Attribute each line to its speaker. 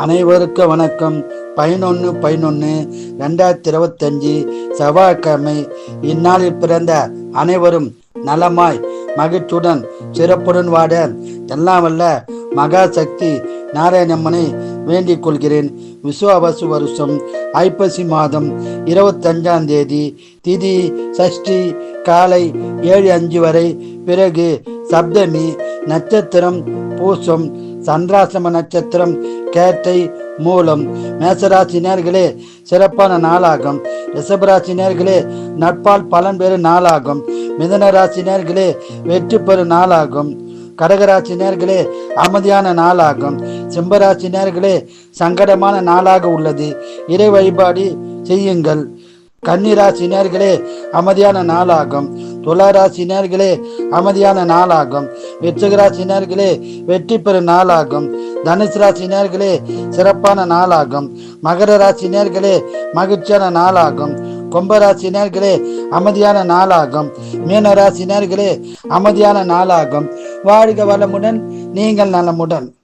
Speaker 1: அனைவருக்கும் வணக்கம். பதினொன்று பதினொன்று ரெண்டாயிரத்தி இருபத்தஞ்சி செவ்வாய்க்கிழமை இந்நாளில் பிறந்த அனைவரும் நலமாய் மகிழ்ச்சியுடன் சிறப்புடன் வாட. எல்லாம் வல்ல மகா சக்தி நாராயணம்மனை வேண்டிக் கொள்கிறேன். விசுவாவசு வருஷம் ஐப்பசி மாதம் இருபத்தஞ்சாம் தேதி திதி சஷ்டி காலை ஏழு அஞ்சு வரை. பிறகு சப்தமி நட்சத்திரம் பூசம் சந்திராசிரம நட்சத்திரம் கேட்டை மூலம். மேசராசி நேர்களே சிறப்பான நாளாகும். ரிஷபராசி நேர்களே நட்பால் பலன் பெறும் நாளாகும். மிதன ராசி நேர்களே வெற்றி பெறும் நாளாகும். கடகராசி நேர்களே அமைதியான நாளாகும். சிம்பராசி நேர்களே சங்கடமான நாளாக உள்ளது. இறை வழிபாடு செய்யுங்கள். கன்னிராசி நேர்களே அமைதியான நாளாகும். துளாராசி நேர்களே அமைதியான நாளாகும். விருச்சிகராசி நேர்களே வெற்றி பெறும் நாளாகும். தனுசு ராசி நேர்களே சிறப்பான நாளாகும். மகர ராசி நேர்களே மகிழ்ச்சியான நாளாகும். கும்பராசி நேர்களே அமைதியான நாளாகும். மீனராசி நேர்களே அமைதியான நாளாகும். வாழ்க வளமுடன் நீங்கள் நலமுடன்.